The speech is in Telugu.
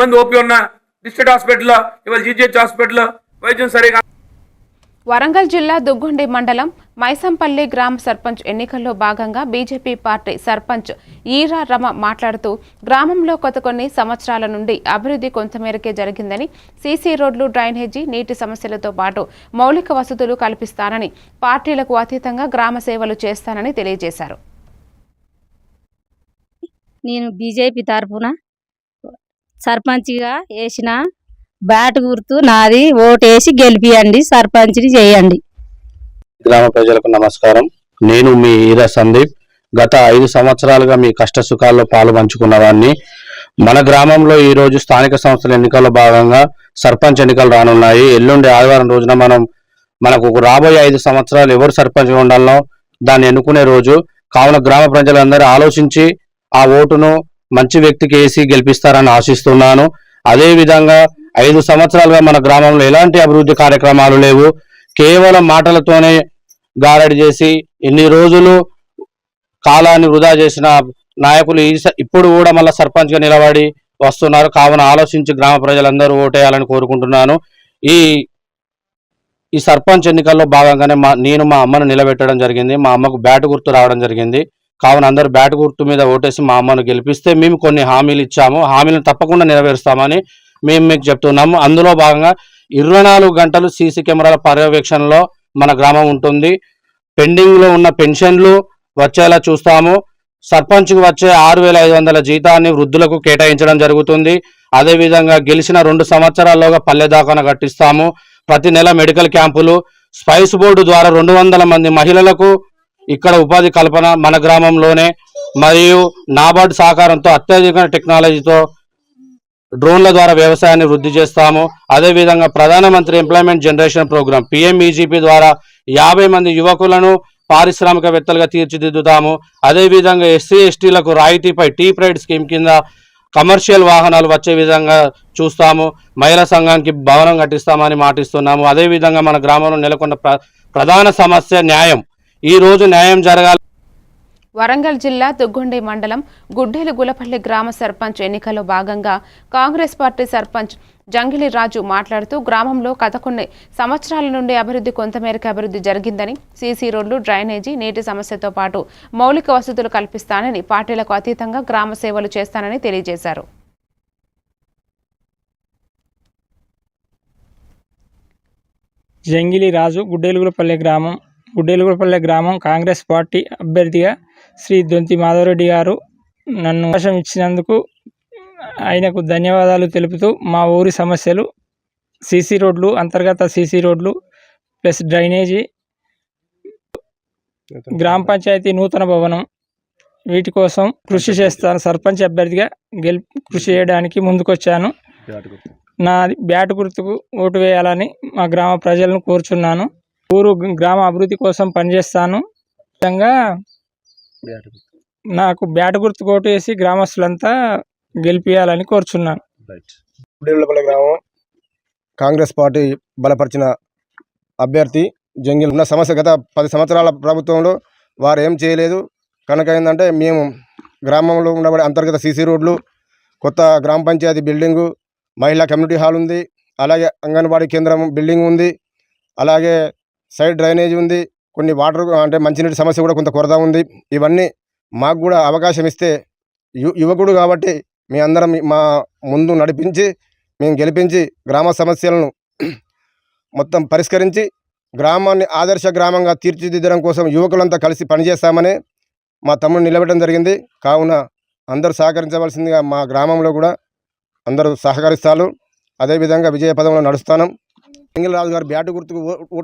మంది ఓపీ ఉన్న డిస్ట్రిక్ట్ హాస్పిటల్లో ఇవాళ జీజీహెచ్ హాస్పిటల్లో వైద్యం సరిగా వరంగల్ జిల్లా దుగ్గుండి మండలం మైసంపల్లి గ్రామ సర్పంచ్ ఎన్నికల్లో భాగంగా బీజేపీ పార్టీ సర్పంచ్ ఈరా రమ మాట్లాడుతూ గ్రామంలో గత కొన్ని సంవత్సరాల నుండి అభివృద్ధి కొంతమేరకే జరిగిందని సీసీ రోడ్లు డ్రైనేజీ నీటి సమస్యలతో పాటు మౌలిక వసతులు కల్పిస్తానని పార్టీలకు అతీతంగా గ్రామ సేవలు చేస్తానని తెలియజేశారు. నేను బీజేపీ తరఫున సర్పంచ్గా వేసిన బ్యాట్ గుర్తు నాది ఓటేసి గెలిపియండి సర్పంచ్ని చేయండి. గ్రామ ప్రజలకు నమస్కారం. నేను మీ ఈరా సందీప్. గత ఐదు సంవత్సరాలుగా మీ కష్ట సుఖాల్లో పాలు పంచుకున్నవాన్ని మన గ్రామంలో ఈ రోజు స్థానిక సంస్థల ఎన్నికల్లో భాగంగా సర్పంచ్ ఎన్నికలు రానున్నాయి. ఎల్లుండి ఆదివారం రోజున మనం మనకు రాబోయే ఐదు సంవత్సరాలు ఎవరు సర్పంచ్ ఉండాలో దాన్ని ఎన్నుకునే రోజు కావున గ్రామ ప్రజలందరూ ఆలోచించి ఆ ఓటును మంచి వ్యక్తికి వేసి గెలిపిస్తారని ఆశిస్తున్నాను. అదే విధంగా ఐదు సంవత్సరాలుగా మన గ్రామంలో ఎలాంటి అభివృద్ధి కార్యక్రమాలు లేవు. కేవలం మాటలతోనే గారడి చేసి ఇన్ని రోజులు కాలాన్ని వృధా చేసిన నాయకులు ఈ స- ఇప్పుడు కూడా మళ్ళీ సర్పంచ్గా నిలబడి వస్తున్నారు. కావున ఆలోచించి గ్రామ ప్రజలందరూ ఓటేయాలని కోరుకుంటున్నాను. ఈ ఈ సర్పంచ్ ఎన్నికల్లో భాగంగానే మా నేను మా అమ్మను నిలబెట్టడం జరిగింది. మా అమ్మకు బ్యాట్ గుర్తు రావడం జరిగింది. కావున అందరూ బ్యాట్ గుర్తు మీద ఓటేసి మా అమ్మను గెలిపిస్తే మేము కొన్ని హామీలు ఇచ్చాము. హామీలను తప్పకుండా నెరవేరుస్తామని మేము మీకు చెప్తున్నాము. అందులో భాగంగా ఇరవై నాలుగు గంటలు సీసీ కెమెరాల పర్యవేక్షణలో మన గ్రామం ఉంటుంది. పెండింగ్లో ఉన్న పెన్షన్లు వచ్చేలా చూస్తాము. సర్పంచ్కి వచ్చే ఆరు వేల ఐదు వందల జీతాన్ని వృద్ధులకు కేటాయించడం జరుగుతుంది. అదేవిధంగా గెలిచిన రెండు సంవత్సరాల్లోగా పల్లె దాకాన కట్టిస్తాము. ప్రతి నెల మెడికల్ క్యాంపులు స్పైస్ బోర్డు ద్వారా రెండు వందల మంది మహిళలకు ఇక్కడ ఉపాధి కల్పన మన గ్రామంలోనే మరియు నాబార్డ్ సహకారంతో అత్యధిక టెక్నాలజీతో డ్రోన్ల ద్వారా వ్యవసాయాన్ని వృద్ధి చేస్తాము. అదేవిధంగా ప్రధానమంత్రి ఎంప్లాయ్మెంట్ జనరేషన్ ప్రోగ్రామ్ పిఎంఈజీపీ ద్వారా యాభై మంది యువకులను పారిశ్రామికవేత్తలుగా తీర్చిదిద్దుతాము. అదేవిధంగా ఎస్సీ ఎస్టీలకు రాయితీపై టీ ప్రైడ్ స్కీమ్ కింద కమర్షియల్ వాహనాలు వచ్చే విధంగా చూస్తాము. మహిళా సంఘానికి భవనం కట్టిస్తామని మాటిస్తున్నాము. అదేవిధంగా మన గ్రామంలో నెలకొన్న ప్ర ప్రధాన సమస్య న్యాయం. ఈ రోజు న్యాయం జరగాలి. వరంగల్ జిల్లా దుగ్గొండి మండలం గుడ్డేలు గులపల్లి గ్రామ సర్పంచ్ ఎన్నికల్లో భాగంగా కాంగ్రెస్ పార్టీ సర్పంచ్ జంగిలి రాజు మాట్లాడుతూ గ్రామంలో గత కొన్ని సంవత్సరాల నుండి అభివృద్ధి కొంతమేరకు అభివృద్ధి జరిగిందని సీసీ రోడ్లు డ్రైనేజీ నీటి సమస్యతో పాటు మౌలిక వసతులు కల్పిస్తానని పార్టీలకు అతీతంగా గ్రామ సేవలు చేస్తానని తెలియజేశారు. జంగిలి రాజు గుడ్డేలుగులపల్లె గ్రామం గుడ్డేలుగులపల్లె గ్రామం కాంగ్రెస్ పార్టీ అభ్యర్థిగా శ్రీ దొంతి మాధవరెడ్డి గారు నన్ను అవకాశం ఇచ్చినందుకు ఆయనకు ధన్యవాదాలు తెలుపుతూ మా ఊరి సమస్యలు సీసీ రోడ్లు అంతర్గత సీసీ రోడ్లు ప్లస్ డ్రైనేజీ గ్రామ పంచాయతీ నూతన భవనం వీటి కోసం కృషి చేస్తాను. సర్పంచ్ అభ్యర్థిగా గెల్ కృషి చేయడానికి ముందుకొచ్చాను. నా బ్యాట్ గుర్తుకు ఓటు వేయాలని మా గ్రామ ప్రజలను కోరుచున్నాను. ఊరు గ్రామ అభివృద్ధి కోసం పనిచేస్తాను. విధంగా నాకు బ్యాట్ గుర్తు ఓటు వేసి గ్రామస్తులంతా గెలిపియాలని కోరుచున్నాను. గ్రామం. కాంగ్రెస్ పార్టీ బలపరిచిన అభ్యర్థి జంగిల్. ఉన్న సమస్య గత పది సంవత్సరాల ప్రభుత్వంలో వారు ఏం చేయలేదు. కనుక ఏంటంటే మేము గ్రామంలో ఉండబడే అంతర్గత సీసీ రోడ్లు కొత్త గ్రామ పంచాయతీ బిల్డింగు మహిళా కమ్యూనిటీ హాల్ ఉంది. అలాగే అంగన్వాడీ కేంద్రం బిల్డింగ్ ఉంది. అలాగే సైడ్ డ్రైనేజ్ ఉంది కొన్ని వాటర్ అంటే మంచినీటి సమస్య కూడా కొంత కొరత ఉంది. ఇవన్నీ మాకు కూడా అవకాశం ఇస్తే యువకుడు కాబట్టి మీ అందరం మా ముందు నడిపించి మేము గెలిపించి గ్రామ సమస్యలను మొత్తం పరిష్కరించి గ్రామాన్ని ఆదర్శ గ్రామంగా తీర్చిదిద్దడం కోసం యువకులంతా కలిసి పనిచేస్తామని మా తమ్ముడు నిలబెట్టడం జరిగింది. కావున అందరూ సహకరించవలసిందిగా మా గ్రామంలో కూడా అందరూ సహకరిస్తారు. అదేవిధంగా విజయ పదంలో నడుస్తాను రాజు గారు బ్యాటు గుర్తుకు ఓ-